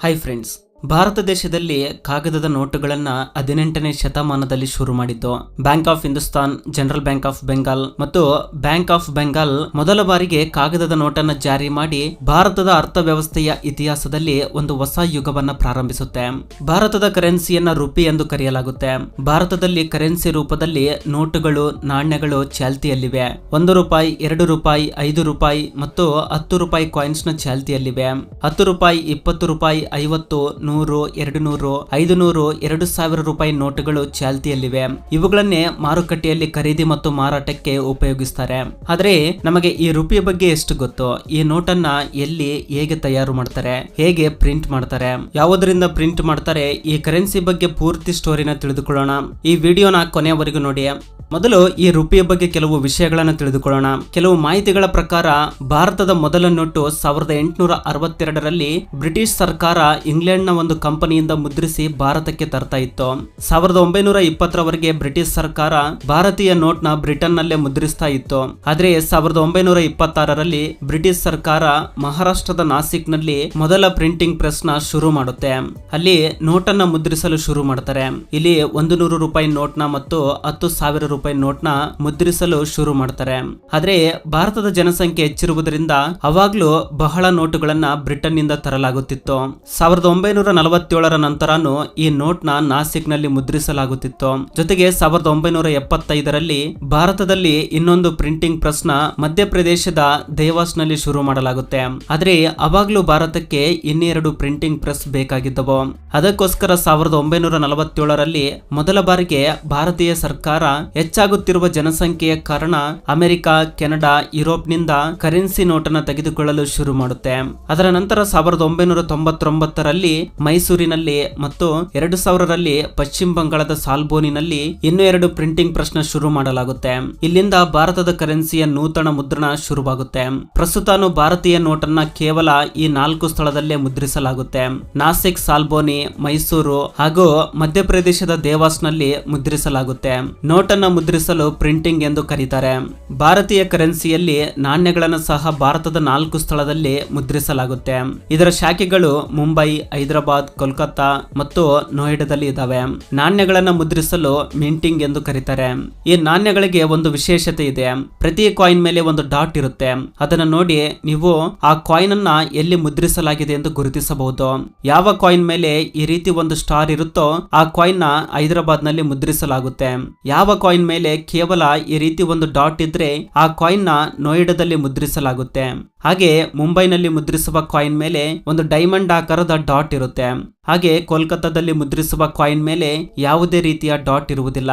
Hi friends Bharat ದೇಶದಲ್ಲಿ ಕಾಗದದ ನೋಟುಗಳನ್ನ ಹದಿನೆಂಟನೇ ಶತಮಾನದಲ್ಲಿ ಶುರು ಮಾಡಿದ್ದು. Bank of Hindustan general bank of Bengal ಮತ್ತು ಬ್ಯಾಂಕ್ ಆಫ್ ಬೆಂಗಾಲ್ ಮೊದಲ ಬಾರಿಗೆ ಕಾಗದದ ನೋಟನ್ನು ಜಾರಿ ಮಾಡಿ ಭಾರತದ ಅರ್ಥವ್ಯವಸ್ಥೆಯ ಇತಿಹಾಸದಲ್ಲಿ ಒಂದು ಹೊಸ ಯುಗವನ್ನ ಪ್ರಾರಂಭಿಸುತ್ತೆ. ಭಾರತದ ಕರೆನ್ಸಿಯನ್ನ ರುಪಿ ಎಂದು ಕರೆಯಲಾಗುತ್ತೆ. ಭಾರತದಲ್ಲಿ ಕರೆನ್ಸಿ ರೂಪದಲ್ಲಿ ನೋಟುಗಳು, ನಾಣ್ಯಗಳು ಚಾಲ್ತಿಯಲ್ಲಿವೆ. ಒಂದು ರೂಪಾಯಿ, ಎರಡು ರೂಪಾಯಿ, ಐದು ರೂಪಾಯಿ ಮತ್ತು ಹತ್ತು ರೂಪಾಯಿ ಕಾಯಿನ್ಸ್ನ ಚಾಲ್ತಿಯಲ್ಲಿವೆ. ಹತ್ತು ರೂಪಾಯಿ, ಇಪ್ಪತ್ತು ರೂಪಾಯಿ, ಐವತ್ತು ನೂರು ಎರಡು ನೂರು ಐದು ನೂರು ಎರಡು ಸಾವಿರ ರೂಪಾಯಿ ನೋಟುಗಳು ಚಾಲ್ತಿಯಲ್ಲಿವೆ. ಇವುಗಳನ್ನೇ ಮಾರುಕಟ್ಟೆಯಲ್ಲಿ ಖರೀದಿ ಮತ್ತು ಮಾರಾಟಕ್ಕೆ ಉಪಯೋಗಿಸ್ತಾರೆ. ಆದ್ರೆ ನಮಗೆ ಈ ರುಪಿಯ ಬಗ್ಗೆ ಎಷ್ಟು ಗೊತ್ತು? ಈ ನೋಟನ್ನ ಎಲ್ಲಿ ಹೇಗೆ ತಯಾರು ಮಾಡ್ತಾರೆ? ಹೇಗೆ ಪ್ರಿಂಟ್ ಮಾಡ್ತಾರೆ? ಯಾವುದರಿಂದ ಪ್ರಿಂಟ್ ಮಾಡ್ತಾರೆ? ಈ ಕರೆನ್ಸಿ ಬಗ್ಗೆ ಪೂರ್ತಿ ಸ್ಟೋರಿನ ತಿಳಿದುಕೊಳ್ಳೋಣ. ಈ ವಿಡಿಯೋನ ಕೊನೆಯವರೆಗೂ ನೋಡಿ. ಮೊದಲು ಈ ರುಪಿಯ ಬಗ್ಗೆ ಕೆಲವು ವಿಷಯಗಳನ್ನು ತಿಳಿದುಕೊಳ್ಳೋಣ. ಕೆಲವು ಮಾಹಿತಿಗಳ ಪ್ರಕಾರ, ಭಾರತದ ಮೊದಲ ನೋಟು ಸಾವಿರದ ಎಂಟುನೂರ ಅರವತ್ತೆರಡರಲ್ಲಿ ಬ್ರಿಟಿಷ್ ಸರ್ಕಾರ ಇಂಗ್ಲೆಂಡ್ನ ಒಂದು ಕಂಪನಿಯಿಂದ ಮುದ್ರಿಸಿ ಭಾರತಕ್ಕೆ ತರ್ತಾ ಇತ್ತು. ಸಾವಿರದ ಒಂಬೈನೂರ ಇಪ್ಪತ್ತರವರೆಗೆ ಬ್ರಿಟಿಷ್ ಸರ್ಕಾರ ಭಾರತೀಯ ನೋಟ್ನ ಬ್ರಿಟನ್ನಲ್ಲೇ ಮುದ್ರಿಸ್ತಾ ಇತ್ತು. ಆದ್ರೆ ಸಾವಿರದ ಒಂಬೈನೂರ ಇಪ್ಪತ್ತಾರರಲ್ಲಿ ಬ್ರಿಟಿಷ್ ಸರ್ಕಾರ ಮಹಾರಾಷ್ಟ್ರದ ನಾಸಿಕ್ನಲ್ಲಿ ಮೊದಲ ಪ್ರಿಂಟಿಂಗ್ ಪ್ರೆಸ್ನ ಶುರು ಮಾಡುತ್ತೆ. ಅಲ್ಲಿ ನೋಟನ್ನ ಮುದ್ರಿಸಲು ಶುರು ಮಾಡ್ತಾರೆ. ಇಲ್ಲಿ ಒಂದು ನೂರು ರೂಪಾಯಿ ನೋಟ್ನ ಮತ್ತು ಹತ್ತು ಸಾವಿರ ರೂಪಾಯಿ ನೋಟ್ನ ಮುದ್ರಿಸಲು ಶುರು ಮಾಡ್ತಾರೆ. ಆದ್ರೆ ಭಾರತದ ಜನಸಂಖ್ಯೆ ಹೆಚ್ಚಿರುವುದರಿಂದ ಅವಾಗ್ಲೂ ಬಹಳ ನೋಟುಗಳನ್ನ ಬ್ರಿಟನ್ನಿಂದ ತರಲಾಗುತ್ತಿತ್ತು. ಸಾವಿರದ ಒಂಬೈನೂರ ನಲವತ್ತೇಳರ ನಂತರನು ಈ ನೋಟ್ನ ನಾಸಿಕ್ನಲ್ಲಿ ಮುದ್ರಿಸಲಾಗುತ್ತಿತ್ತು. ಜೊತೆಗೆ ಸಾವಿರದ ಒಂಬೈನೂರ ಎಪ್ಪತ್ತೈದರಲ್ಲಿ ಭಾರತದಲ್ಲಿ ಇನ್ನೊಂದು ಪ್ರಿಂಟಿಂಗ್ ಪ್ರೆಸ್ನ ಮಧ್ಯಪ್ರದೇಶದ ದೇವಾಸ್ನಲ್ಲಿ ಶುರು ಮಾಡಲಾಗುತ್ತೆ. ಆದ್ರೆ ಅವಾಗ್ಲೂ ಭಾರತಕ್ಕೆ ಇನ್ನೆರಡು ಪ್ರಿಂಟಿಂಗ್ ಪ್ರೆಸ್ ಬೇಕಾಗಿದ್ದವು. ಅದಕ್ಕೋಸ್ಕರ ಸಾವಿರದ ಒಂಬೈನೂರ ನಲವತ್ತೇಳರಲ್ಲಿ ಮೊದಲ ಬಾರಿಗೆ ಭಾರತೀಯ ಸರ್ಕಾರ ಹೆಚ್ಚಾಗುತ್ತಿರುವ ಜನಸಂಖ್ಯೆಯ ಕಾರಣ ಅಮೆರಿಕ, ಕೆನಡಾ, ಯುರೋಪ್ನಿಂದ ಕರೆನ್ಸಿ ನೋಟನ್ನು ತೆಗೆದುಕೊಳ್ಳಲು ಶುರು ಮಾಡುತ್ತೆ. ಅದರ ನಂತರ ಸಾವಿರದ ಒಂಬೈನೂರ ತೊಂಬತ್ತೊಂಬತ್ತರಲ್ಲಿ ಮೈಸೂರಿನಲ್ಲಿ ಮತ್ತು ಎರಡು ಸಾವಿರರಲ್ಲಿ ಪಶ್ಚಿಮ ಬಂಗಾಳದ ಸಾಲ್ಬೋನಿನಲ್ಲಿ ಇನ್ನೂ ಎರಡು ಪ್ರಿಂಟಿಂಗ್ ಪ್ರಶ್ನೆ ಶುರು ಮಾಡಲಾಗುತ್ತೆ. ಇಲ್ಲಿಂದ ಭಾರತದ ಕರೆನ್ಸಿಯ ನೂತನ ಮುದ್ರಣ ಶುರುವಾಗುತ್ತೆ. ಪ್ರಸ್ತುತಾನು ಭಾರತೀಯ ನೋಟನ್ನ ಕೇವಲ ಈ ನಾಲ್ಕು ಸ್ಥಳದಲ್ಲೇ ಮುದ್ರಿಸಲಾಗುತ್ತೆ. ನಾಸಿಕ್, ಸಾಲ್ಬೋನಿ, ಮೈಸೂರು ಹಾಗೂ ಮಧ್ಯಪ್ರದೇಶದ ದೇವಾಸ್ನಲ್ಲಿ ಮುದ್ರಿಸಲಾಗುತ್ತೆ. ನೋಟನ್ನ ಮುದ್ರಿಸಲು ಪ್ರಿಂಟಿಂಗ್ ಎಂದು ಕರೀತಾರೆ. ಭಾರತೀಯ ಕರೆನ್ಸಿಯಲ್ಲಿ ನಾಣ್ಯಗಳನ್ನು ಸಹ ಭಾರತದ ನಾಲ್ಕು ಸ್ಥಳದಲ್ಲಿ ಮುದ್ರಿಸಲಾಗುತ್ತೆ. ಇದರ ಶಾಖೆಗಳು ಮುಂಬೈ, ಹೈದರಾಬಾದ್, ಕೋಲ್ಕತ್ತಾ ಮತ್ತು ನೋಯ್ಡಾದಲ್ಲಿ ಇದಾವೆ ನಾಣ್ಯಗಳನ್ನು ಮುದ್ರಿಸಲು ಮಿಂಟಿಂಗ್ ಎಂದು ಕರೀತಾರೆ. ಈ ನಾಣ್ಯಗಳಿಗೆ ಒಂದು ವಿಶೇಷತೆ ಇದೆ. ಪ್ರತಿ ಕಾಯಿನ್ ಮೇಲೆ ಒಂದು ಡಾಟ್ ಇರುತ್ತೆ. ಅದನ್ನು ನೋಡಿ ನೀವು ಆ ಕಾಯಿನ್ ಅನ್ನ ಎಲ್ಲಿ ಮುದ್ರಿಸಲಾಗಿದೆ ಎಂದು ಗುರುತಿಸಬಹುದು. ಯಾವ ಕಾಯಿನ್ ಮೇಲೆ ಈ ರೀತಿ ಒಂದು ಸ್ಟಾರ್ ಇರುತ್ತೋ ಆ ಕಾಯಿನ್ನ ಹೈದರಾಬಾದ್ನಲ್ಲಿ ಮುದ್ರಿಸಲಾಗುತ್ತೆ. ಯಾವ ಕಾಯಿನ್ ಮೇಲೆ ಕೇವಲ ಈ ರೀತಿ ಒಂದು ಡಾಟ್ ಇದ್ರೆ ಆ ಕಾಯಿನ್ನ ನೋಯ್ಡಾದಲ್ಲಿ ಮುದ್ರಿಸಲಾಗುತ್ತೆ. ಹಾಗೆ ಮುಂಬೈನಲ್ಲಿ ಮುದ್ರಿಸುವ ಕಾಯಿನ್ ಮೇಲೆ ಒಂದು ಡೈಮಂಡ್ ಆಕಾರದ ಡಾಟ್ ಇರುತ್ತೆ. ಹಾಗೆ ಕೋಲ್ಕತ್ತಾದಲ್ಲಿ ಮುದ್ರಿಸುವ ಕಾಯಿನ್ ಮೇಲೆ ಯಾವುದೇ ರೀತಿಯ ಡಾಟ್ ಇರುವುದಿಲ್ಲ.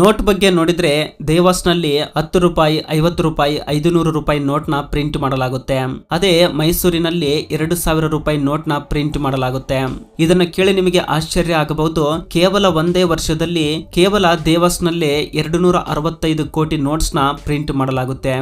ನೋಟ್ ಬಗ್ಗೆ ನೋಡಿದ್ರೆ ದೇವಾಸ್ನಲ್ಲಿ ಹತ್ತು ರೂಪಾಯಿ, ಐವತ್ತು ರೂಪಾಯಿ ಐದು ನೂರು ರೂಪಾಯಿ ನೋಟ್ನ ಪ್ರಿಂಟ್ ಮಾಡಲಾಗುತ್ತೆ. ಅದೇ ಮೈಸೂರಿನಲ್ಲಿ ಎರಡು ಸಾವಿರ ರೂಪಾಯಿ ನೋಟ್ನ ಪ್ರಿಂಟ್ ಮಾಡಲಾಗುತ್ತೆ. ಇದನ್ನ ಕೇಳಿ ನಿಮಗೆ ಆಶ್ಚರ್ಯ ಆಗಬಹುದು. ಕೇವಲ ಒಂದೇ ವರ್ಷದಲ್ಲಿ ಕೇವಲ ದೇವಸ್ನಲ್ಲಿ ಎರಡು ನೂರ ಅರವತ್ತೈದು ಕೋಟಿ ನೋಟ್ಸ್ನ ಪ್ರಿಂಟ್ ಮಾಡಲಾಗುತ್ತೆ.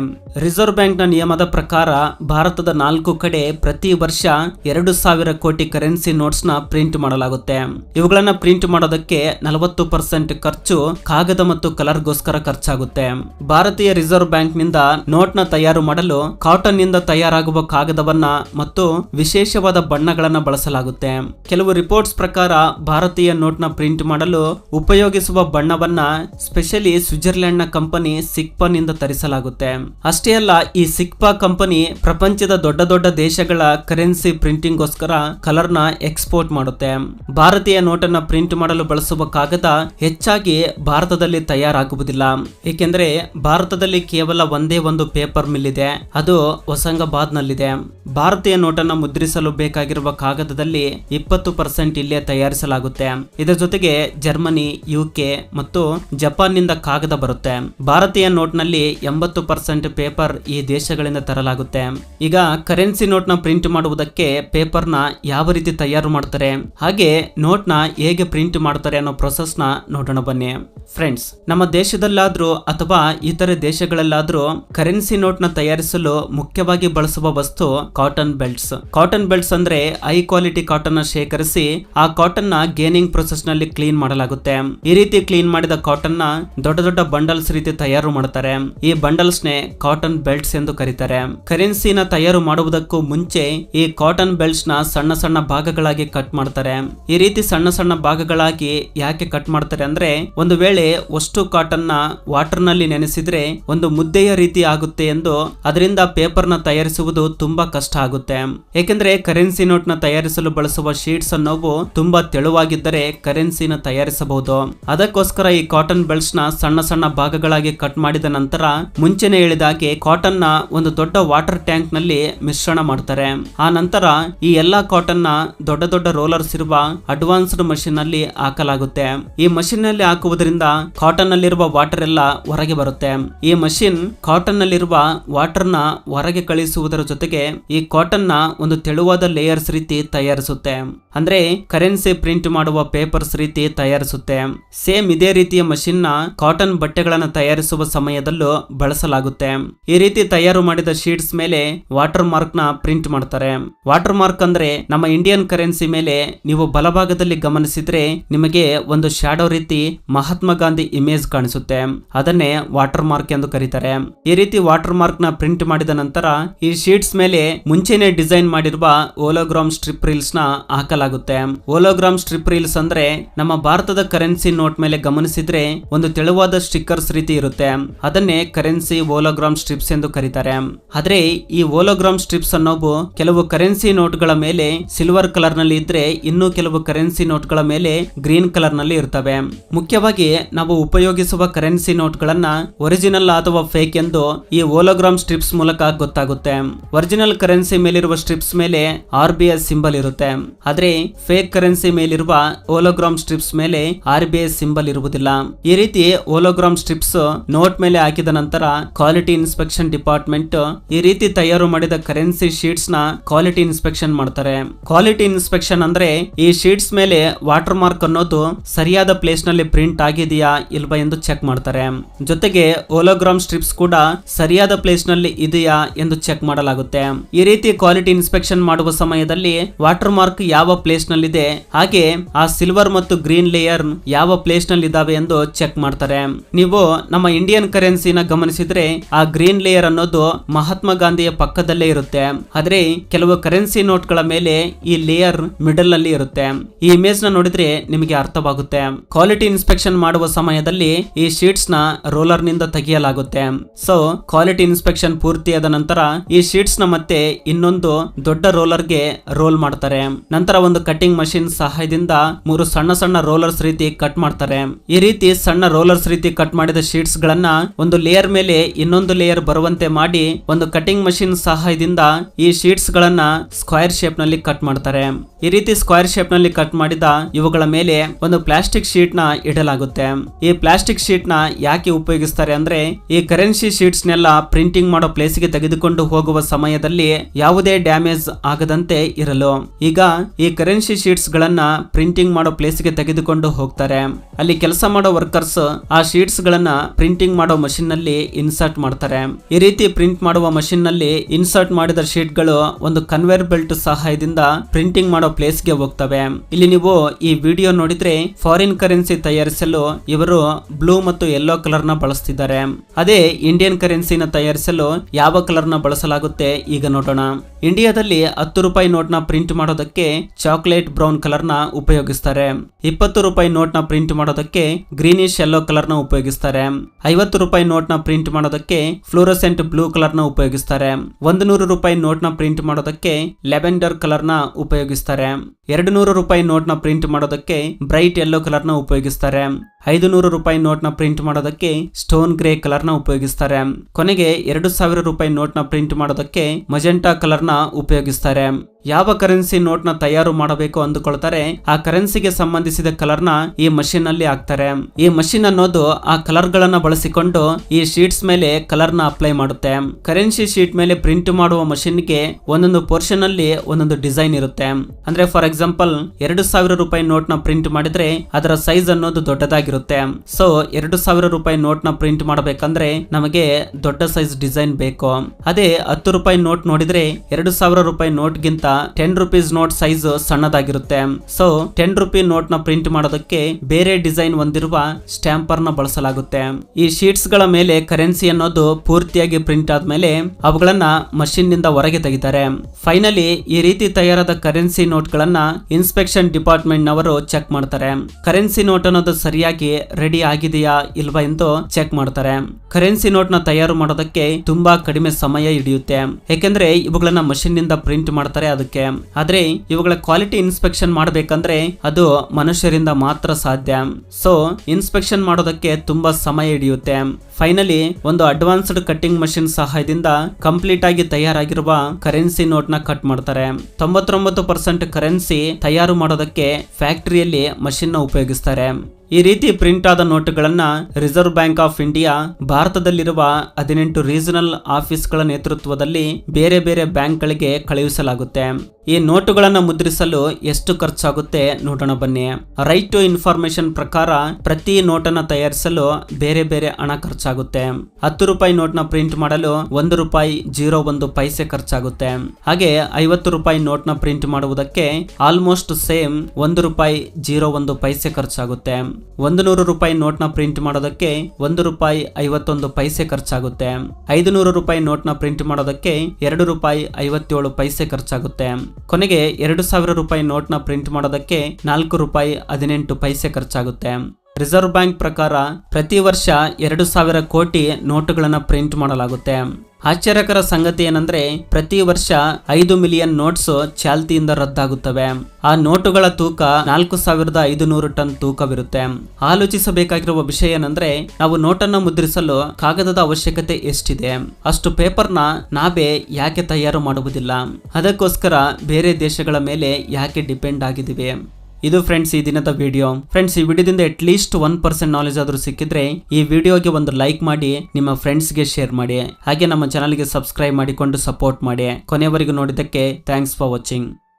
ರಿಸರ್ವ್ ಬ್ಯಾಂಕ್ನ ನಿಯಮದ ಪ್ರಕಾರ ಭಾರತದ ನಾಲ್ಕು ಕಡೆ ಪ್ರತಿ ವರ್ಷ ಎರಡು ಸಾವಿರ ಕೋಟಿ ಕರೆನ್ಸಿ ನೋಟ್ಸ್ನ ಪ್ರಿಂಟ್ ಮಾಡಲಾಗುತ್ತೆ. ಇವುಗಳನ್ನ ಪ್ರಿಂಟ್ ಮಾಡೋದಕ್ಕೆ ನಲವತ್ತು ಪರ್ಸೆಂಟ್ ಖರ್ಚು ಕಾಗದ ಮತ್ತು ಕಲರ್ಗೋಸ್ಕರ ಖರ್ಚಾಗುತ್ತೆ. ಭಾರತೀಯ ರಿಸರ್ವ್ ಬ್ಯಾಂಕ್ನಿಂದ ನೋಟ್ನ ತಯಾರು ಮಾಡಲು ಕಾಟನ್ನಿಂದ ತಯಾರಾಗುವ ಕಾಗದವನ್ನ ಮತ್ತು ವಿಶೇಷವಾದ ಬಣ್ಣಗಳನ್ನ ಬಳಸಲಾಗುತ್ತೆ. ಕೆಲವು ರಿಪೋರ್ಟ್ಸ್ ಪ್ರಕಾರ ಭಾರತೀಯ ನೋಟ್ನ ಪ್ರಿಂಟ್ ಮಾಡಲು ಉಪಯೋಗಿಸುವ ಬಣ್ಣವನ್ನ ಸ್ಪೆಷಲಿ ಸ್ವಿಟ್ಜರ್ಲೆಂಡ್ನ ಕಂಪನಿ ಸಿಕ್ಪಾ ನಿಂದ ತರಿಸಲಾಗುತ್ತೆ. ಅಷ್ಟೇ ಅಲ್ಲ, ಈ ಸಿಕ್ಪಾ ಕಂಪನಿ ಪ್ರಪಂಚದ ದೊಡ್ಡ ದೊಡ್ಡ ದೇಶಗಳ ಕರೆನ್ಸಿ ಪ್ರಿಂಟಿಂಗ್ ಗೋಸ್ಕರ ಕಲರ್ನ ಎಕ್ಸ್ಪೋರ್ಟ್ ಮಾಡುತ್ತೆ. ಭಾರತೀಯ ನೋಟನ್ನು ಪ್ರಿಂಟ್ ಮಾಡಲು ಬಳಸುವ ಕಾಗದ ಹೆಚ್ಚಾಗಿ ಭಾರತದಲ್ಲಿ ತಯಾರಾಗುವುದಿಲ್ಲ. ಏಕೆಂದರೆ ಭಾರತದಲ್ಲಿ ಕೇವಲ ಒಂದೇ ಒಂದು ಪೇಪರ್ ಮಿಲ್ ಇದೆ ಅದು ಹೊಸಂಗಾಬಾದ್ ನಲ್ಲಿದೆ ಭಾರತೀಯ ನೋಟನ್ನು ಮುದ್ರಿಸಲು ಬೇಕಾಗಿರುವ ಕಾಗದದಲ್ಲಿ ಇಪ್ಪತ್ತು ಪರ್ಸೆಂಟ್ ಇಲ್ಲೇ ತಯಾರಿಸಲಾಗುತ್ತೆ. ಇದರ ಜೊತೆಗೆ ಜರ್ಮನಿ, ಯುಕೆ ಮತ್ತು ಜಪಾನ್ನಿಂದ ಕಾಗದ ಬರುತ್ತೆ. ಭಾರತೀಯ ನೋಟ್ನಲ್ಲಿ ಎಂಬತ್ತು ಪರ್ಸೆಂಟ್ ಪೇಪರ್ ಈ ದೇಶಗಳಿಂದ ತರಲಾಗುತ್ತೆ. ಈಗ ಕರೆನ್ಸಿ ನೋಟ್ನ ಪ್ರಿಂಟ್ ಮಾಡುವುದಕ್ಕೆ ಪೇಪರ್ನ ಯಾವ ರೀತಿ ತಯಾರು ಮಾಡ್ತಾರೆ? ಹಾಗೆ ನೋಟ್ನ ಹೇಗೆ ಪ್ರಿಂಟ್ ಮಾಡ್ತಾರೆ ಅನ್ನೋ ಪ್ರೊಸೆಸ್ನ ನೋಡೋಣ ಬನ್ನಿ. ಫ್ರೆಂಡ್ಸ್ ನಮ್ಮ ದೇಶದಲ್ಲಾದರೂ ಅಥವಾ ಇತರೆ ದೇಶಗಳಲ್ಲಾದರೂ ಕರೆನ್ಸಿ ನೋಟ್ನ ತಯಾರಿಸಲು ಮುಖ್ಯವಾಗಿ ಬಳಸುವ ವಸ್ತು ಕಾಟನ್ ಬೆಲ್ಟ್ಸ್ ಕಾಟನ್ ಬೆಲ್ಟ್ಸ್ ಅಂದ್ರೆ ಹೈ ಕ್ವಾಲಿಟಿ ಕಾಟನ್ ಶೇಖರಿಸಿ ಆ ಕಾಟನ್ನ ಗೇನಿಂಗ್ ಪ್ರೊಸೆಸ್ನಲ್ಲಿ ಕ್ಲೀನ್ ಮಾಡಲಾಗುತ್ತೆ. ಈ ರೀತಿ ಕ್ಲೀನ್ ಮಾಡಿದ ಕಾಟನ್ನ ದೊಡ್ಡ ದೊಡ್ಡ ಬಂಡಲ್ಸ್ ರೀತಿ ತಯಾರು ಮಾಡ್ತಾರೆ. ಈ ಬಂಡಲ್ಸ್ ನೇ ಕಾಟನ್ ಬೆಲ್ಟ್ಸ್ ಎಂದು ಕರೀತಾರೆ. ಕರೆನ್ಸಿ ನ ತಯಾರು ಮಾಡುವುದಕ್ಕೂ ಮುಂಚೆ ಈ ಕಾಟನ್ ಬೆಲ್ಟ್ಸ್ನ ಸಣ್ಣ ಸಣ್ಣ ಭಾಗಗಳಾಗಿ ಕಟ್ ಮಾಡ್ತಾರೆ. ಈ ರೀತಿ ಸಣ್ಣ ಸಣ್ಣ ಭಾಗಗಳಾಗಿ ಯಾಕೆ ಕಟ್ ಮಾಡ್ತಾರೆ ಅಂದ್ರೆ, ಒಂದು ವೇಳೆ ವಸ್ತು ಕಾಟನ್ನ ವಾಟರ್ನಲ್ಲಿ ನೆನೆಸಿದ್ರೆ ಒಂದು ಮುದ್ದೆಯ ರೀತಿ ಆಗುತ್ತೆ ಎಂದು ಅದರಿಂದ ಪೇಪರ್ನ ತಯಾರಿಸುವುದು ತುಂಬಾ ಕಷ್ಟ ಆಗುತ್ತೆ. ಏಕೆಂದ್ರೆ ಕರೆನ್ಸಿ ನೋಟ್ನ ತಯಾರಿಸಲು ಬಳಸುವ ಶೀಟ್ಸ್ ಅನ್ನೋವು ತುಂಬಾ ತೆಳುವಾಗಿದ್ದರೆ ಕರೆನ್ಸಿನ ತಯಾರಿಸಬಹುದು. ಅದಕ್ಕೋಸ್ಕರ ಈ ಕಾಟನ್ ಬೆಲ್ಟ್ಸ್ನ ಸಣ್ಣ ಸಣ್ಣ ಭಾಗಗಳಾಗಿ ಕಟ್ ಮಾಡಿದ ನಂತರ ಮುಂಚೆನೆ ಹೇಳಿದಾಗೆ ಕಾಟನ್ನ ಒಂದು ದೊಡ್ಡ ವಾಟರ್ ಟ್ಯಾಂಕ್ನಲ್ಲಿ ಮಿಶ್ರಣ ಮಾಡ್ತಾರೆ. ಆ ನಂತರ ಈ ಎಲ್ಲಾ ಕಾಟನ್ನ ದೊಡ್ಡ ದೊಡ್ಡ ರೋಲರ್ಸ್ ಇರುವ ಅಡ್ವಾನ್ಸ್ಡ್ ಮಷಿನ್ನಲ್ಲಿ ಹಾಕಲಾಗುತ್ತೆ. ಈ ಮಷಿನ್ನಲ್ಲಿ ಹಾಕುವುದರಿಂದ ಕಾಟನ್ ನಲ್ಲಿರುವ ವಾಟರ್ ಎಲ್ಲ ಹೊರಗೆ ಬರುತ್ತೆ. ಈ ಮಷಿನ್ ಕಾಟನ್ ನಲ್ಲಿರುವ ವಾಟರ್ನ ಹೊರಗೆ ಕಳಿಸುವುದರ ಜೊತೆಗೆ ಈ ಕಾಟನ್ನ ಒಂದು ತೆಳುವಾದ ಲೇಯರ್ಸ್ ರೀತಿ ತಯಾರಿಸುತ್ತೆ. ಅಂದ್ರೆ ಕರೆನ್ಸಿ ಪ್ರಿಂಟ್ ಮಾಡುವ ಪೇಪರ್ಸ್ ರೀತಿ ತಯಾರಿಸುತ್ತೆ. ಸೇಮ್ ಇದೇ ರೀತಿಯ ಮಷಿನ್ನ ಕಾಟನ್ ಬಟ್ಟೆಗಳನ್ನು ತಯಾರಿಸುವ ಸಮಯದಲ್ಲೂ ಬಳಸಲಾಗುತ್ತೆ. ಈ ರೀತಿ ತಯಾರು ಮಾಡಿದ ಶೀಟ್ಸ್ ಮೇಲೆ ವಾಟರ್ ಮಾರ್ಕ್ನ ಪ್ರಿಂಟ್ ಮಾಡ್ತಾರೆ. ವಾಟರ್ ಮಾರ್ಕ್ ಅಂದ್ರೆ ನಮ್ಮ ಇಂಡಿಯನ್ ಕರೆನ್ಸಿ ಮೇಲೆ ನೀವು ಬಲಭಾಗದಲ್ಲಿ ಗಮನಿಸಿದ್ರೆ ನಿಮಗೆ ಒಂದು ಶ್ಯಾಡೋ ರೀತಿ ಮಹಾತ್ಮ ಗಾಂಧಿ ಇಮೇಜ್ ಕಾಣಿಸುತ್ತೆ. ಅದನ್ನೇ ವಾಟರ್ ಮಾರ್ಕ್ ಎಂದು ಕರೀತಾರೆ. ಈ ರೀತಿ ವಾಟರ್ ಮಾರ್ಕ್ನ ಪ್ರಿಂಟ್ ಮಾಡಿದ ನಂತರ ಈ ಶೀಟ್ಸ್ ಮೇಲೆ ಮುಂಚೆನೆ ಡಿಸೈನ್ ಮಾಡಿರುವ ಓಲೋಗ್ರಾಮ್ ಸ್ಟ್ರಿಪ್ ರೀಲ್ಸ್ನ ಹಾಕಲಾಗುತ್ತೆ. ಓಲೋಗ್ರಾಮ್ ಸ್ಟ್ರಿಪ್ ರೀಲ್ಸ್ ಅಂದ್ರೆ ನಮ್ಮ ಭಾರತದ ಕರೆನ್ಸಿ ನೋಟ್ ಮೇಲೆ ಗಮನಿಸಿದ್ರೆ ಒಂದು ತೆಳುವಾದ ಸ್ಟಿಕ್ಕರ್ಸ್ ರೀತಿ ಇರುತ್ತೆ. ಅದನ್ನೇ ಕರೆನ್ಸಿ ಓಲೋಗ್ರಾಮ್ ಸ್ಟ್ರಿಪ್ಸ್ ಎಂದು ಕರೀತಾರೆ. ಆದ್ರೆ ಈ ಓಲೋಗ್ರಾಮ್ ಸ್ಟ್ರಿಪ್ಸ್ ಅನ್ನೋವು ಕೆಲವು ಕರೆನ್ಸಿ ನೋಟ್ಗಳ ಮೇಲೆ ಸಿಲ್ವರ್ ಕಲರ್ನಲ್ಲಿ ಇದ್ರೆ ಇನ್ನು ಕೆಲವು ಕರೆನ್ಸಿ ನೋಟ್ಗಳ ಮೇಲೆ ಗ್ರೀನ್ ಕಲರ್ನಲ್ಲಿ ಇರ್ತವೆ. ಮುಖ್ಯವಾಗಿ ನಾವು ಉಪಯೋಗಿಸುವ ಕರೆನ್ಸಿ ನೋಟ್ಗಳನ್ನ ಒರಿಜಿನಲ್ ಅಥವಾ ಫೇಕ್ ಎಂದು ಈ ಓಲೋಗ್ರಾಮ್ ಸ್ಟ್ರಿಪ್ಸ್ ಮೂಲಕ ಗೊತ್ತಾಗುತ್ತೆ. ಒರಿಜಿನಲ್ ಕರೆನ್ಸಿ ಮೇಲಿರುವ ಸ್ಟ್ರಿಪ್ಸ್ ಮೇಲೆ ಆರ್ ಬಿ ಸಿಂಬಲ್ ಇರುತ್ತೆ. ಆದ್ರೆ ಫೇಕ್ ಕರೆನ್ಸಿ ಮೇಲಿರುವ ಓಲೋಗ್ರಾಮ್ ಸ್ಟ್ರಿಪ್ಸ್ ಮೇಲೆ ಆರ್ ಬಿ ಸಿಂಬಲ್ ಇರುವುದಿಲ್ಲ. ಈ ರೀತಿ ಓಲೋಗ್ರಾಮ್ ಸ್ಟ್ರಿಪ್ಸ್ ನೋಟ್ ಮೇಲೆ ಹಾಕಿದ ನಂತರ ಕ್ವಾಲಿಟಿ ಇನ್ಸ್ಪೆಕ್ಷನ್ ಡಿಪಾರ್ಟ್ಮೆಂಟ್ ಈ ರೀತಿ ತಯಾರು ಮಾಡಿದ ಕರೆನ್ಸಿ ಶೀಟ್ಸ್ನ ಕ್ವಾಲಿಟಿ ಇನ್ಸ್ಪೆಕ್ಷನ್ ಮಾಡ್ತಾರೆ. ಕ್ವಾಲಿಟಿ ಇನ್ಸ್ಪೆಕ್ಷನ್ ಅಂದ್ರೆ ಈ ಶೀಟ್ಸ್ ಮೇಲೆ ವಾಟರ್ ಮಾರ್ಕ್ ಅನ್ನೋದು ಸರಿಯಾದ ಪ್ಲೇಸ್ನಲ್ಲಿ ಪ್ರಿಂಟ್ ಆಗಿದೆಯಾ ಇಲ್ವಾ ಎಂದು ಚೆಕ್ ಮಾಡ್ತಾರೆ. ಜೊತೆಗೆ ಓಲೋಗ್ರಾಮ್ ಸ್ಟ್ರಿಪ್ಸ್ ಕೂಡ ಸರಿಯಾದ ಪ್ಲೇಸ್ನಲ್ಲಿ ಇದೆಯಾ ಎಂದು ಚೆಕ್ ಮಾಡಲಾಗುತ್ತೆ. ಈ ರೀತಿ ಕ್ವಾಲಿಟಿ ಇನ್ಸ್ಪೆಕ್ಷನ್ ಮಾಡುವ ಸಮಯದಲ್ಲಿ ವಾಟರ್ ಮಾರ್ಕ್ ಯಾವ ಪ್ಲೇಸ್ ನಲ್ಲಿದೆ, ಹಾಗೆ ಆ ಸಿಲ್ವರ್ ಮತ್ತು ಗ್ರೀನ್ ಲೇಯರ್ ಯಾವ ಪ್ಲೇಸ್ನಲ್ಲಿ ಇದಾವೆ ಎಂದು ಚೆಕ್ ಮಾಡ್ತಾರೆ. ನೀವು ನಮ್ಮ ಇಂಡಿಯನ್ ಕರೆನ್ಸಿನ ಗಮನಿಸಿದ್ರೆ ಆ ಗ್ರೀನ್ ಲೇಯರ್ ಅನ್ನೋದು ಮಹಾತ್ಮ ಗಾಂಧಿಯ ಪಕ್ಕದಲ್ಲೇ ಇರುತ್ತೆ. ಆದ್ರೆ ಕೆಲವು ಕರೆನ್ಸಿ ನೋಟ್ಗಳ ಮೇಲೆ ಈ ಲೇಯರ್ ಮಿಡಲ್ನಲ್ಲಿ ಇರುತ್ತೆ. ಈ ಇಮೇಜ್ನ ನೋಡಿದ್ರೆ ನಿಮಗೆ ಅರ್ಥವಾಗುತ್ತೆ. ಕ್ವಾಲಿಟಿ ಇನ್ಸ್ಪೆಕ್ಷನ್ ಮಾಡುವ ಸಮಯದಲ್ಲಿ ಈ ಶೀಟ್ಸ್ನ ರೋಲರ್ನಿಂದ ತೆಗೆಯಲಾಗುತ್ತೆ. ಸೊ ಕ್ವಾಲಿಟಿ ಇನ್ಸ್ಪೆಕ್ಷನ್ ಪೂರ್ತಿಯಾದ ನಂತರ ಈ ಶೀಟ್ಸ್ನ ಮತ್ತೆ ಇನ್ನೊಂದು ದೊಡ್ಡ ರೋಲರ್ಗೆ ರೋಲ್ ಮಾಡ್ತಾರೆ. ನಂತರ ಒಂದು ಕಟಿಂಗ್ ಮಷಿನ್ ಸಹಾಯದಿಂದ ಮೂರು ಸಣ್ಣ ಸಣ್ಣ ರೋಲರ್ಸ್ ರೀತಿ ಕಟ್ ಮಾಡ್ತಾರೆ. ಈ ರೀತಿ ಸಣ್ಣ ರೋಲರ್ಸ್ ರೀತಿ ಕಟ್ ಮಾಡಿದ ಶೀಟ್ಸ್ ಗಳನ್ನ ಒಂದು ಲೇಯರ್ ಮೇಲೆ ಇನ್ನೊಂದು ಲೇಯರ್ ಬರುವಂತೆ ಮಾಡಿ ಒಂದು ಕಟಿಂಗ್ ಮಷಿನ್ ಸಹಾಯದಿಂದ ಈ ಶೀಟ್ಸ್ ಗಳನ್ನ ಸ್ಕ್ವೈರ್ ಶೇಪ್ನಲ್ಲಿ ಕಟ್ ಮಾಡ್ತಾರೆ. ಈ ರೀತಿ ಶೇಪ್ನಲ್ಲಿ ಕಟ್ ಮಾಡಿದ ಇವುಗಳ ಮೇಲೆ ಒಂದು ಪ್ಲಾಸ್ಟಿಕ್ ಶೀಟ್ನ ಇಡಲಾಗುತ್ತೆ. ಈ ಪ್ಲಾಸ್ಟಿಕ್ ಶೀಟ್ನ ಯಾಕೆ ಉಪಯೋಗಿಸ್ತಾರೆ ಅಂದ್ರೆ, ಈ ಕರೆನ್ಸಿ ಶೀಟ್ಸ್ ನೆಲ್ಲ ಪ್ರಿಂಟಿಂಗ್ ಮಾಡೋ ಪ್ಲೇಸ್ಗೆ ತೆಗೆದುಕೊಂಡು ಹೋಗುವ ಸಮಯದಲ್ಲಿ ಯಾವುದೇ ಡ್ಯಾಮೇಜ್ ಆಗದಂತೆ ಇರಲು. ಈಗ ಈ ಕರೆನ್ಸಿ ಶೀಟ್ಸ್ ಗಳನ್ನ ಪ್ರಿಂಟಿಂಗ್ ಮಾಡೋ ಪ್ಲೇಸ್ಗೆ ತೆಗೆದುಕೊಂಡು ಹೋಗ್ತಾರೆ. ಅಲ್ಲಿ ಕೆಲಸ ಮಾಡೋ ವರ್ಕರ್ಸ್ ಆ ಶೀಟ್ಸ್ ಗಳನ್ನ ಪ್ರಿಂಟಿಂಗ್ ಮಾಡೋ ಮಷಿನ್ನಲ್ಲಿ ಇನ್ಸರ್ಟ್ ಮಾಡ್ತಾರೆ. ಈ ರೀತಿ ಪ್ರಿಂಟ್ ಮಾಡುವ ಮಷಿನ್ನಲ್ಲಿ ಇನ್ಸರ್ಟ್ ಮಾಡಿದ ಶೀಟ್ಗಳು ಒಂದು ಕನ್ವೇರ್ ಬೆಲ್ಟ್ ಸಹಾಯದಿಂದ ಪ್ರಿಂಟಿಂಗ್ ಮಾಡೋ ಪ್ಲೇಸ್ಗೆ ಹೋಗ್ತವೆ. ಇಲ್ಲಿ ನೀವು ಈ ವಿಡಿಯೋ ನೋಡಿದ್ರೆ ಫಾರಿನ್ ಕರೆನ್ಸಿ ತಯಾರಿಸಲು ಇವರು ಬ್ಲೂ ಮತ್ತು ಯೆಲ್ಲೋ ಕಲರ್ನ ಬಳಸ್ತಿದ್ದಾರೆ. ಅದೇ ಇಂಡಿಯನ್ ಕರೆನ್ಸಿನ ತಯಾರಿಸಲು ಯಾವ ಕಲರ್ನ ಬಳಸಲಾಗುತ್ತೆ ಈಗ ನೋಡೋಣ. ಇಂಡಿಯಾದಲ್ಲಿ ಹತ್ತು ರೂಪಾಯಿ ನೋಟ್ನ ಪ್ರಿಂಟ್ ಮಾಡೋದಕ್ಕೆ ಚಾಕ್ಲೇಟ್ ಬ್ರೌನ್ ಕಲರ್ನ ಉಪಯೋಗಿಸ್ತಾರೆ. ಇಪ್ಪತ್ತು ರೂಪಾಯಿ ನೋಟ್ನ ಪ್ರಿಂಟ್ ಮಾಡೋದಕ್ಕೆ ಗ್ರೀನಿಶ್ ಯೆಲ್ಲೋ ಕಲರ್ನ ಉಪಯೋಗಿಸ್ತಾರೆ. ಐವತ್ತು ರೂಪಾಯಿ ನೋಟ್ನ ಪ್ರಿಂಟ್ ಮಾಡೋದಕ್ಕೆ ಫ್ಲೋರಸೆಂಟ್ ಬ್ಲೂ ಕಲರ್ನ ಉಪಯೋಗಿಸ್ತಾರೆ. ಒಂದು ನೂರು ರೂಪಾಯಿ ನೋಟ್ನ ಪ್ರಿಂಟ್ ಮಾಡೋದಕ್ಕೆ ಲೆವೆಂಡರ್ ಕಲರ್ನ ಉಪಯೋಗಿಸ್ತಾರೆ. ಎರಡು ನೂರು ರೂಪಾಯಿ ನೋಟ್ನ ಪ್ರಿಂಟ್ ಮಾಡೋದಕ್ಕೆ ಬ್ರೈಟ್ ಯೆಲ್ಲೋ ಕಲರ್ನ ಉಪಯೋಗಿಸ್ತಾರೆ. ಐದು ನೂರು ರೂಪಾಯಿ ನೋಟ್ನ ಪ್ರಿಂಟ್ ಮಾಡೋದಕ್ಕೆ ಸ್ಟೋನ್ ಗ್ರೇ ಕಲರ್ನ ಉಪಯೋಗಿಸ್ತಾರೆ. ಕೊನೆಗೆ ಎರಡು ಸಾವಿರ ರೂಪಾಯಿ ನೋಟ್ನ ಪ್ರಿಂಟ್ ಮಾಡೋದಕ್ಕೆ ಮಜೆಂಟಾ ಕಲರ್ನ ಉಪಯೋಗಿಸ್ತಾರೆ. ಯಾವ ಕರೆನ್ಸಿ ನೋಟ್ನ ತಯಾರು ಮಾಡಬೇಕು ಅಂದುಕೊಳ್ತಾರೆ, ಆ ಕರೆನ್ಸಿಗೆ ಸಂಬಂಧಿಸಿದ ಕಲರ್ನ ಈ ಮಷೀನ್ನಲ್ಲಿ ಹಾಕ್ತಾರೆ. ಈ ಮಷೀನ್ ಅನ್ನೋದು ಆ ಕಲರ್ ಗಳನ್ನ ಬಳಸಿಕೊಂಡು ಈ ಶೀಟ್ಸ್ ಮೇಲೆ ಕಲರ್ನ ಅಪ್ಲೈ ಮಾಡುತ್ತೆ. ಕರೆನ್ಸಿ ಶೀಟ್ ಮೇಲೆ ಪ್ರಿಂಟ್ ಮಾಡುವ machine ಗೆ ಒಂದೊಂದು ಪೋರ್ಷನ್ ಅಲ್ಲಿ ಒಂದೊಂದು ಡಿಸೈನ್ ಇರುತ್ತೆ. ಅಂದ್ರೆ ಫಾರ್ ಎಕ್ಸಾಂಪಲ್ ಎರಡು ಸಾವಿರ ರೂಪಾಯಿ ನೋಟ್ನ ಪ್ರಿಂಟ್ ಮಾಡಿದ್ರೆ ಅದರ ಸೈಜ್ ಅನ್ನೋದು ದೊಡ್ಡದಾಗಿರುತ್ತೆ. ಸೊ ಎರಡು ಸಾವಿರ ರೂಪಾಯಿ ನೋಟ್ನ ಪ್ರಿಂಟ್ ಮಾಡಬೇಕಂದ್ರೆ ನಮಗೆ ದೊಡ್ಡ ಸೈಜ್ ಡಿಸೈನ್ ಬೇಕು. ಅದೇ ಹತ್ತು ರೂಪಾಯಿ ನೋಟ್ ನೋಡಿದ್ರೆ ಎರಡು ಸಾವಿರ ರೂಪಾಯಿ ನೋಟ್ಗಿಂತ ಟೆನ್ ರುಪೀಸ್ ನೋಟ್ ಸೈಜ್ ಸಣ್ಣದಾಗಿರುತ್ತೆ. ಸೊ ಟೆನ್ ರುಪಿ ನೋಟ್ನ ಪ್ರಿಂಟ್ ಮಾಡೋದಕ್ಕೆ ಬೇರೆ ಡಿಸೈನ್ ಹೊಂದಿರುವ ಸ್ಟ್ಯಾಂಪರ್ನ ಬಳಸಲಾಗುತ್ತೆ. ಈ ಶೀಟ್ಸ್ಗಳ ಮೇಲೆ ಕರೆನ್ಸಿ ಅನ್ನೋದು ಪೂರ್ತಿಯಾಗಿ ಪ್ರಿಂಟ್ ಆದ್ಮೇಲೆ ಅವುಗಳನ್ನ ಮಷಿನ್ನಿಂದ ಹೊರಗೆ ತೆಗಿತಾರೆ. ಫೈನಲಿ ಈ ರೀತಿ ತಯಾರಾದ ಕರೆನ್ಸಿ ನೋಟ್ ಗಳನ್ನ ಇನ್ಸ್ಪೆಕ್ಷನ್ ಡಿಪಾರ್ಟ್ಮೆಂಟ್ ನವರು ಚೆಕ್ ಮಾಡ್ತಾರೆ. ಕರೆನ್ಸಿ ನೋಟ್ ಅನ್ನೋದು ಸರಿಯಾಗಿ ರೆಡಿ ಆಗಿದೆಯಾ ಇಲ್ವಾ ಎಂದು ಚೆಕ್ ಮಾಡ್ತಾರೆ. ಕರೆನ್ಸಿ ನೋಟ್ನ ತಯಾರು ಮಾಡೋದಕ್ಕೆ ತುಂಬಾ ಕಡಿಮೆ ಸಮಯ ಹಿಡಿಯುತ್ತೆ. ಯಾಕೆಂದ್ರೆ ಇವುಗಳನ್ನ ಮಷಿನ್ನಿಂದ ಪ್ರಿಂಟ್ ಮಾಡ್ತಾರೆ ಅದಕ್ಕೆ. ಆದ್ರೆ ಇವುಗಳ ಕ್ವಾಲಿಟಿ ಇನ್ಸ್ಪೆಕ್ಷನ್ ಮಾಡಬೇಕಂದ್ರೆ ಅದು ಮನುಷ್ಯರಿಂದ ಮಾತ್ರ ಸಾಧ್ಯ. ಸೊ ಇನ್ಸ್ಪೆಕ್ಷನ್ ಮಾಡೋದಕ್ಕೆ ತುಂಬಾ ಸಮಯ ಹಿಡಿಯುತ್ತೆ. ಫೈನಲಿ ಒಂದು ಅಡ್ವಾನ್ಸ್ಡ್ ಕಟ್ಟಿಂಗ್ ಮಷಿನ್ ಸಹಾಯದಿಂದ ಕಂಪ್ಲೀಟ್ ಆಗಿ ತಯಾರಾಗಿರುವ ಕರೆನ್ಸಿ ನೋಟ್ನ ಕಟ್ ಮಾಡ್ತಾರೆ. ತೊಂಬತ್ತೊಂಬತ್ತು ಪರ್ಸೆಂಟ್ ಕರೆನ್ಸಿ ತಯಾರು ಮಾಡೋದಕ್ಕೆ ಫ್ಯಾಕ್ಟರಿಯಲ್ಲಿ ಮಷಿನ್ನ ಉಪಯೋಗಿಸ್ತಾರೆ. ಈ ರೀತಿ ಪ್ರಿಂಟ್ ಆದ ನೋಟುಗಳನ್ನ ರಿಸರ್ವ್ ಬ್ಯಾಂಕ್ ಆಫ್ ಇಂಡಿಯಾ ಭಾರತದಲ್ಲಿರುವ ಹದಿನೆಂಟು ರೀಜನಲ್ ಆಫೀಸ್ಗಳ ನೇತೃತ್ವದಲ್ಲಿ ಬೇರೆ ಬೇರೆ ಬ್ಯಾಂಕ್ಗಳಿಗೆ ಕಳುಹಿಸಲಾಗುತ್ತೆ. ಈ ನೋಟುಗಳನ್ನು ಮುದ್ರಿಸಲು ಎಷ್ಟು ಖರ್ಚಾಗುತ್ತೆ ನೋಡೋಣ ಬನ್ನಿ. ರೈಟ್ ಟು ಇನ್ಫಾರ್ಮೇಶನ್ ಪ್ರಕಾರ ಪ್ರತಿ ನೋಟನ್ನು ತಯಾರಿಸಲು ಬೇರೆ ಬೇರೆ ಹಣ ಖರ್ಚಾಗುತ್ತೆ. ಹತ್ತು ರೂಪಾಯಿ ನೋಟ್ನ ಪ್ರಿಂಟ್ ಮಾಡಲು ಒಂದು ರೂಪಾಯಿ ಜೀರೋ ಒಂದು ಪೈಸೆ ಖರ್ಚಾಗುತ್ತೆ. ಹಾಗೆ ಐವತ್ತು ರೂಪಾಯಿ ನೋಟ್ನ ಪ್ರಿಂಟ್ ಮಾಡುವುದಕ್ಕೆ ಆಲ್ಮೋಸ್ಟ್ ಸೇಮ್ ಒಂದು ರೂಪಾಯಿ ಜೀರೋ ಒಂದು ಪೈಸೆ ಖರ್ಚಾಗುತ್ತೆ. ಒಂದು ನೂರು ರೂಪಾಯಿ ನೋಟ್ನ ಪ್ರಿಂಟ್ ಮಾಡೋದಕ್ಕೆ ಒಂದು ರೂಪಾಯಿ ಐವತ್ತೊಂದು ಪೈಸೆ ಖರ್ಚಾಗುತ್ತೆ. ಐದು ನೂರು ರೂಪಾಯಿ ನೋಟ್ನ ಪ್ರಿಂಟ್ ಮಾಡೋದಕ್ಕೆ ಎರಡು ರೂಪಾಯಿ ಐವತ್ತೇಳು ಪೈಸೆ ಖರ್ಚಾಗುತ್ತೆ. ಕೊನೆಗೆ ಎರಡು ಸಾವಿರ ರೂಪಾಯಿ ನೋಟ್ನ ಪ್ರಿಂಟ್ ಮಾಡೋದಕ್ಕೆ ನಾಲ್ಕು ರೂಪಾಯಿ ಹದಿನೆಂಟು ಪೈಸೆ ಖರ್ಚಾಗುತ್ತೆ. ರಿಸರ್ವ್ ಬ್ಯಾಂಕ್ ಪ್ರಕಾರ ಪ್ರತಿ ವರ್ಷ ಎರಡು ಸಾವಿರ ಕೋಟಿ ನೋಟುಗಳನ್ನು ಪ್ರಿಂಟ್ ಮಾಡಲಾಗುತ್ತೆ. ಆಶ್ಚರ್ಯಕರ ಸಂಗತಿ ಏನಂದ್ರೆ ಪ್ರತಿ ವರ್ಷ ಐದು ಮಿಲಿಯನ್ ನೋಟ್ಸ್ ಚಾಲ್ತಿಯಿಂದ ರದ್ದಾಗುತ್ತವೆ. ಆ ನೋಟುಗಳ ತೂಕ ನಾಲ್ಕು ಸಾವಿರದ ಐದು ನೂರು ಟನ್ ತೂಕವಿರುತ್ತೆ. ಆಲೋಚಿಸಬೇಕಾಗಿರುವ ವಿಷಯ ಏನಂದ್ರೆ ನಾವು ನೋಟನ್ನು ಮುದ್ರಿಸಲು ಕಾಗದದ ಅವಶ್ಯಕತೆ ಎಷ್ಟಿದೆ? ಅಷ್ಟು ಪೇಪರ್ನ ನಾವೇ ಯಾಕೆ ತಯಾರು ಮಾಡುವುದಿಲ್ಲ? ಅದಕ್ಕೋಸ್ಕರ ಬೇರೆ ದೇಶಗಳ ಮೇಲೆ ಯಾಕೆ ಡಿಪೆಂಡ್ ಆಗಿದ್ದೀವಿ? ಇದು ಫ್ರೆಂಡ್ಸ್ ಈ ದಿನದ ವಿಡಿಯೋ ಫ್ರೆಂಡ್ಸ್ ಈ ವಿಡಿಯೋದಿಂದ at least one percent knowledge ಆದ್ರೂ ಸಿಕ್ಕಿದ್ರೆ ಈ ವಿಡಿಯೋಗೆ ಒಂದು ಲೈಕ್ ಮಾಡಿ, ನಿಮ್ಮ ಫ್ರೆಂಡ್ಸ್ಗೆ ಶೇರ್ ಮಾಡಿ. ಹಾಗೆ ನಮ್ಮ ಚಾನಲ್ಗೆ ಸಬ್ಸ್ಕ್ರೈಬ್ ಮಾಡಿಕೊಂಡು ಸಪೋರ್ಟ್ ಮಾಡಿ. ಕೊನೆಯವರೆಗೂ ನೋಡಿದ್ದಕ್ಕೆ ಥ್ಯಾಂಕ್ಸ್ ಫಾರ್ ವಾಚಿಂಗ್